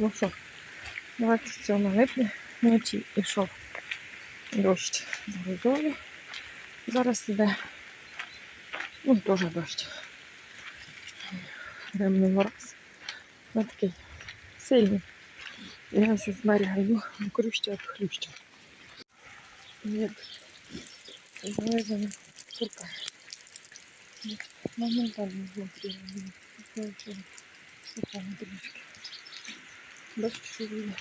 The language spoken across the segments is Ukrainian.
Ну що, 27 липня вночі йшов дощ з грозою. Зараз іде ну, теж дощ. Ремний мороз. Ось такий сильний. Я ось зберігаю крюща від хлюща. Від залезана курка. Моментально внутрі. Сухому трішки. Шурує.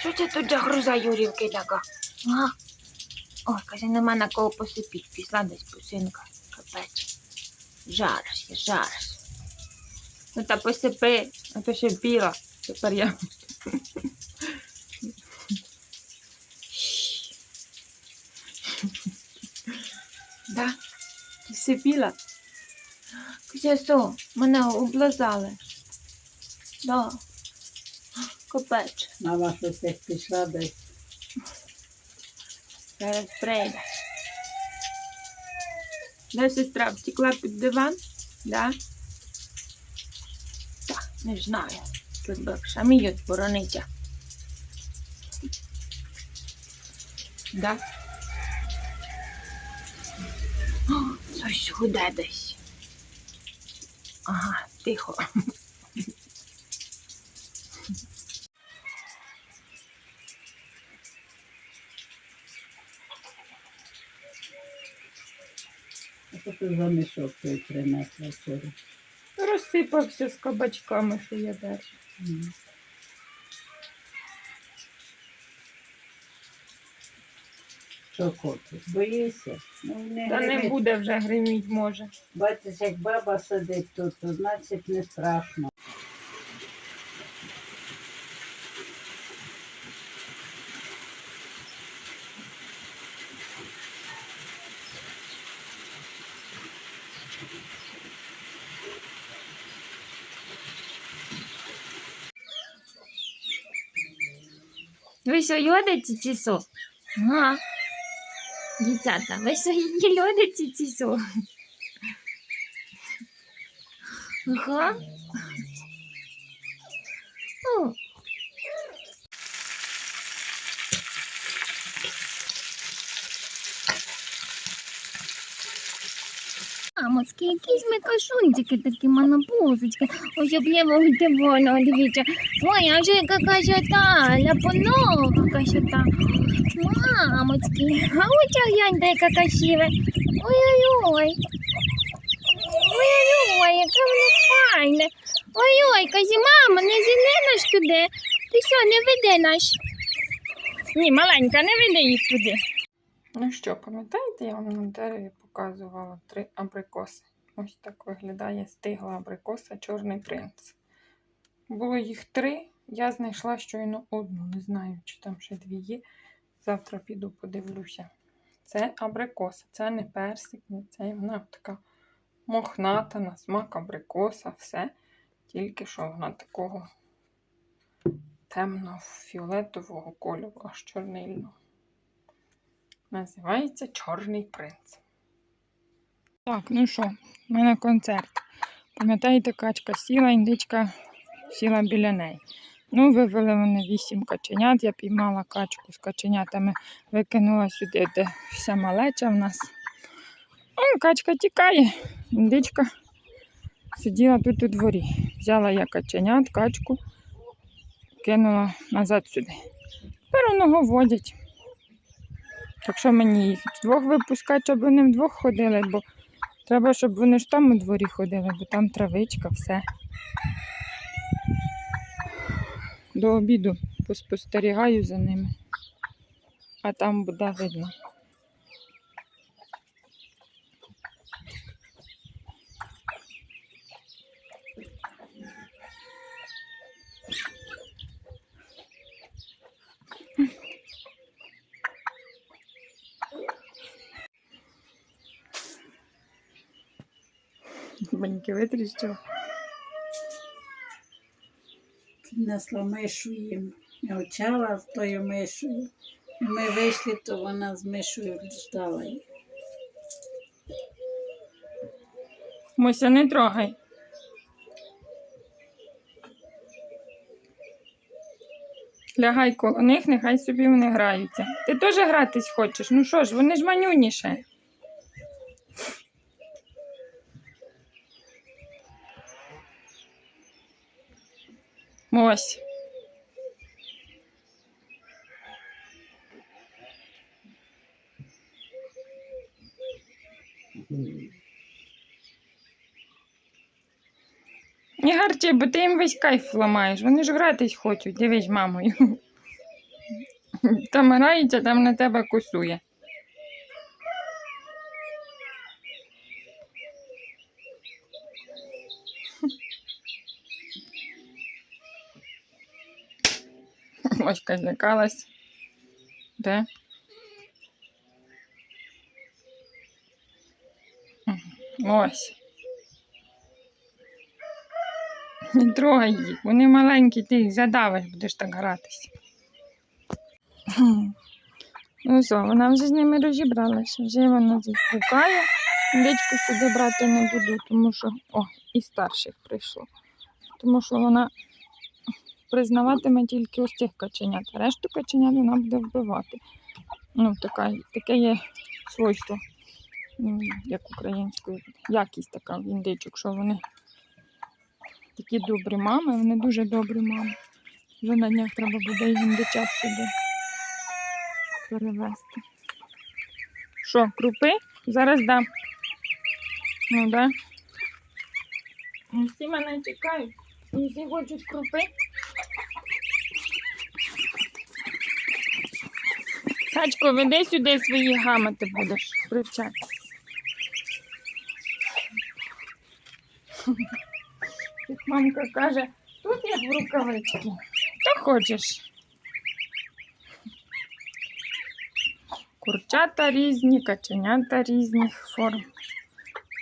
Що це тут за груза Юрівки така? А? Ой, каже, нема на кого посипіть. Пішла десь пусинка. Капець. Жариш, я жариш. Ну та посипи, а то ще біла. Тепер я. Да? Ти сипіла? Що, мене облазали. Да. Капець. Мама щось як пішла десь. Зараз прийде. Де сестра втекла під диван? Да? Так, не знаю. Тут би шаміють борониться. Да? О, щось гуде десь. Ага, тихо. А що ти за мішок той принесла вчора? Розсипався з кабачками, що я далі. М. Що хочеш? Боїшся? Ну, не Та не гримить. буде вже гриміть може. Бачиш, як баба сидить тут, то значить не страшно. Ви що, йодиці чи що? Ага. Дівчата, ви що її льодиці що? Ага. О. Мамоцькі, якісь ми кашунчики такі, манапузочки. Ось об'ємо йти дивіться. Ой, а вже яка кашата, ляпонога кашата. Мамочки, а ось гляньте, яка красива. Ой-ой-ой. Ой-ой-ой, яка вона файна. Ой-ой, казі, мама, не зіне наш туди. Ти що, не веди наш? Ні, маленька, не веди їх туди. Ну що, пам'ятаєте, я вам на дереві показувала три абрикоси. Ось так виглядає стигла абрикоса Чорний принц. Було їх три, я знайшла щойно одну. Не знаю, чи там ще дві є. Завтра піду подивлюся. Це абрикоса, це не персик, це вона така мохната на смак абрикоса, все. Тільки що вона такого темно-фіолетового кольору, аж чорнильного. Називається Чорний принц. Так, ну що, в мене концерт. Пам'ятаєте, качка сіла, індичка сіла біля неї. Ну, вивели вони вісім каченят. Я піймала качку з каченятами, викинула сюди, де вся малеча в нас. О, качка тікає. Індичка сиділа тут у дворі. Взяла я каченят, качку, кинула назад сюди. Тепер воно водять. Так що мені їх двох випускати, щоб вони вдвох ходили, бо треба, щоб вони ж там у дворі ходили, бо там травичка, все. До обіду поспостерігаю за ними, а там буде видно. Баньки витріщав. Принесла мишу їм. Мовчала з тою мишою. Ми вийшли, то вона з мишою ждала. її. Муся, не трогай. Лягай коло них, нехай собі вони граються. Ти теж гратись хочеш? Ну що ж, вони ж манюніше. Ось. Не гарчи, бо ти їм весь кайф ламаєш. Вони ж гратись хочуть, дивись мамою. Там грається, там на тебе кусує. Моська злякалась. Де? Ось. Не трогай їх, вони маленькі, ти їх задавиш, будеш так гратися. Ну все, вона вже з ними розібралася, вже вона їх гукає. Дичку сюди брати не буду, тому що. О, і старших прийшло. Тому що вона признаватиме тільки ось цих каченят, решту каченят вона буде вбивати. Ну, така, таке є свойство, як українською, якість така в індичок, що вони такі добрі мами, вони дуже добрі мами. Вже на днях треба буде і індичат сюди перевезти. Що, крупи? Зараз дам. Ну, да. Всі мене чекають. Всі хочуть крупи. Качко, веди сюди свої гамати будеш привчати. Як мамка каже, тут як в рукавички. Що хочеш? Курчата різні, каченята різних форм,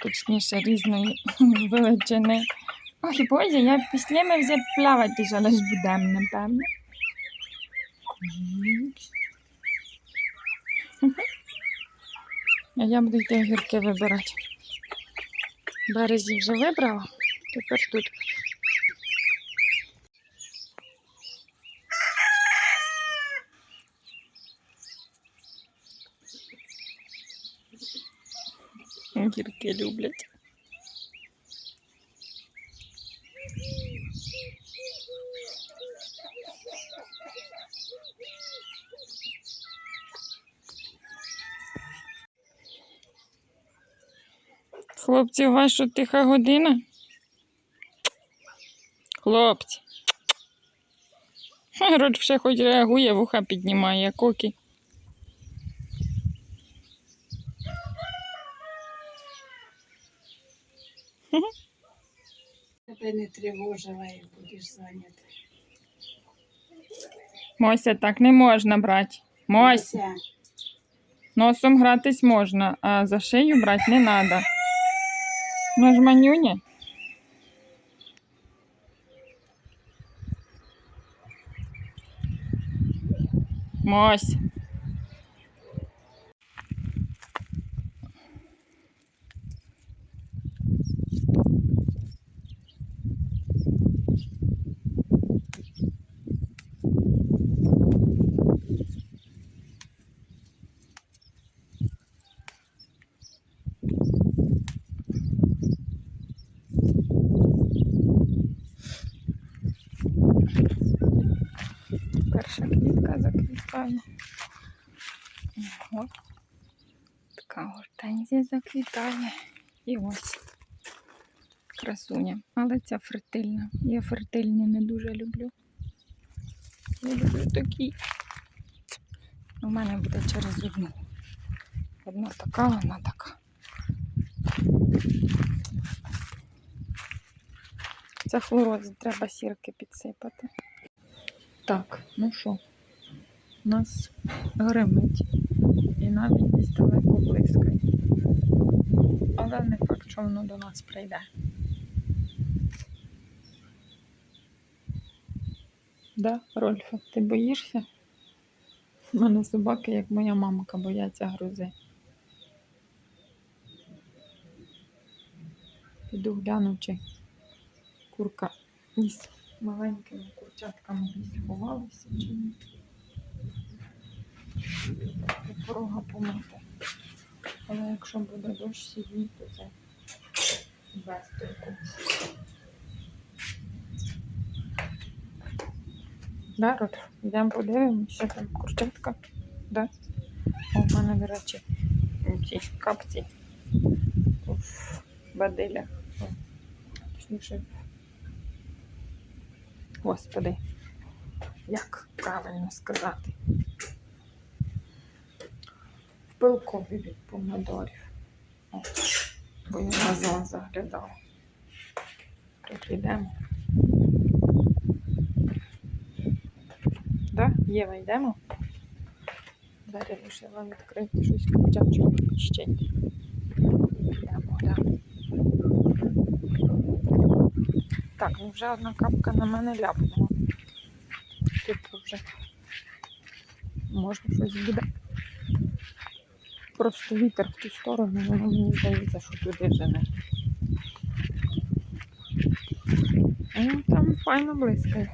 точніше різної величини. Ой, Боже, я після ми вже плавати зараз будемо, напевно. А я буду йти огірки вибирати. Березі вже вибрала, тепер тут. Огірки люблять. Хлопці, у вас що тиха година? Хлопці. Рот ще хоч реагує, вуха піднімає, кокі. Тебе не тривожила і будеш зайнята. Мося, так не можна брати. Мося, Ося, носом гратись можна, а за шию брати не треба. Ну ж манюня. Мось. Заквітає. От така гортензія заквітає. І ось красуня. Але ця фертильна. Я фертильні не дуже люблю. Я люблю такі. У мене буде через одну. Одна така, одна така. Це хлороз, треба сірки підсипати. Так, ну що, нас гримить і навіть десь далеко блискає. Але не факт, що воно до нас прийде. Да, Рольфа, ти боїшся? У мене собаки, як моя мамка, бояться грози. Піду гляну, чи курка із маленькими курчатками десь ховалися чи ні. І порога помити. Але якщо буде дощ сьогодні, то це без толку. Да, Рот? Йдемо подивимося, там курчатка. Да? О, в мене, до речі, ці капці. В бадилях. Точніше. Господи, як правильно сказати? Пилкові від помидорів. О, бо я разом заглядала. Тут йдемо. Да? Єва, йдемо? Далі вирішила відкрити щось курчачого ще. Йдемо, да. Так, ну вже одна капка на мене ляпнула. Типу вже може щось буде. Просто вітер в ту сторону, воно мені здається, що туди жене. Ну, там файно блискає.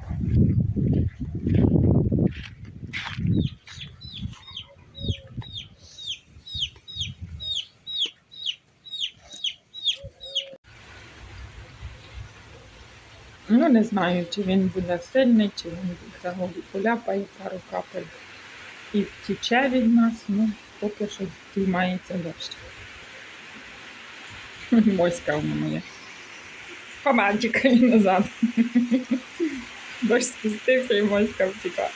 Ну, не знаю, чи він буде сильний, чи він взагалі поляпає пару капель і втіче від нас. Ну, поки що тримається дощ. Моська вона моя. Командчика і назад. Дощ спустився і моська втікає.